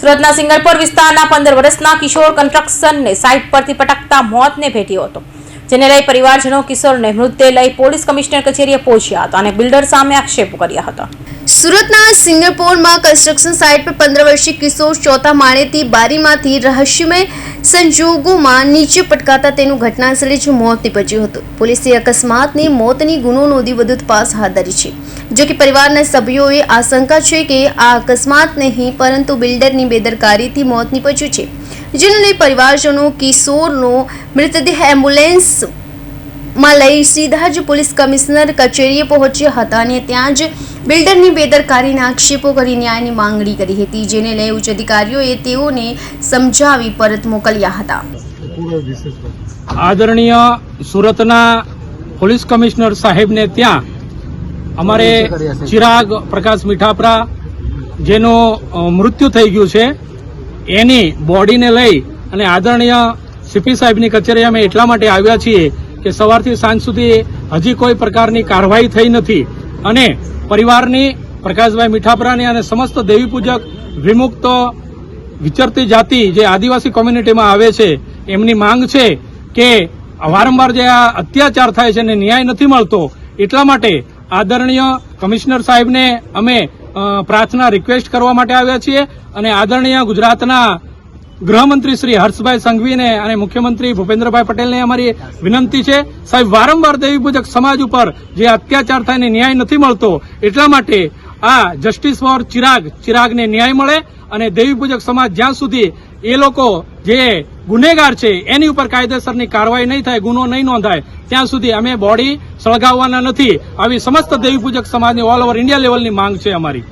સુરતના સિંગલપુર વિસ્તારના પંદર વર્ષના કિશોર કન્સ્ટ્રક્શનને સાઇટ પરથી પટકતા મોતને ભેટ્યો હતો, જેને લઈ પરિવારજનો કિશોરને મૃતદેહ લઈ પોલીસ કમિશનર કચેરીએ પહોંચ્યા હતા અને બિલ્ડર સામે આક્ષેપો કર્યા હતા. સુરતના સિંગાપોરમાં કન્સ્ટ્રક્શન સાઇટ પર પંદર વર્ષીય કિશોર ચોથા માળેથી બારીમાંથી રહસ્યમય સંજોગોમાં નીચે પટકાતા તેનું ઘટનાસ્થળે જ મોત નીપજ્યું હતું. પોલીસે અકસ્માતની મોતની ગુનો નોંધી વધુ તપાસ હાથ ધરી છે. જો કે પરિવારના સભ્યોએ આશંકા છે કે આ અકસ્માત નહીં, પરંતુ બિલ્ડરની બેદરકારીથી મોત નીપજ્યું છે. જેને લઈ પરિવારજનો કિશોરનો મૃતદેહ એમ્બ્યુલન્સમાં લઈ સીધા જ પોલીસ કમિશનર કચેરીએ પહોંચ્યા હતા અને ત્યાં જ બિલ્ડરની બેદરકારીના આક્ષેપો કરી ન્યાયની માંગણી કરી હતી, જેને લઈ ઉચ્ચ અધિકારીઓએ તેઓને સમજાવી પરત મોકલ્યા હતા. આદરણીય સુરતના પોલીસ કમિશનર સાહેબને ત્યાં અમારે ચિરાગ પ્રકાશ મીઠાપરા, જેનું મૃત્યુ થઈ ગયું છે, એની બોડીને લઈ અને આદરણીય સીપી સાહેબની કચેરી અમે એટલા માટે આવ્યા છીએ કે સવારથી સાંજ સુધી હજી કોઈ પ્રકારની કાર્યવાહી થઈ નથી. અને પરિવારની પ્રકાશભાઈ મીઠાપરાની અને સમસ્ત દેવી પૂજક વિમુક્ત વિચરતી જાતિ જે આદિવાસી કોમ્યુનિટીમાં આવે છે, એમની માંગ છે કે વારંવાર જે આ અત્યાચાર થાય છે અને ન્યાય નથી મળતો, એટલા માટે આદરણીય કમિશનર સાહેબને અમે પ્રાર્થના રિક્વેસ્ટ કરવા માટે આવ્યા છીએ અને આદરણીય ગુજરાતના ગૃહમંત્રી શ્રી હર્ષભાઈ સંઘવીને અને મુખ્યમંત્રી ભૂપેન્દ્રભાઈ પટેલને અમારી વિનંતી છે, સાહેબ, વારંવાર દેવી પૂજક સમાજ ઉપર જે અત્યાચાર થાય ન્યાય નથી મળતો, એટલા માટે આ જસ્ટિસ ફોર ચિરાગ, ચિરાગને ન્યાય મળે અને દેવી પૂજક સમાજ જ્યાં સુધી એ લોકો જે ગુનેગાર છે, એની ઉપર કાયદેસરની કાર્યવાહી નહીં થાય, ગુનો નહીં નોંધાય, ત્યાં સુધી અમે બોડી સળગાવવાના નથી. આવી સમસ્ત દેવી પૂજક સમાજની ઓલ ઓવર ઇન્ડિયા લેવલની માંગ છે અમારી.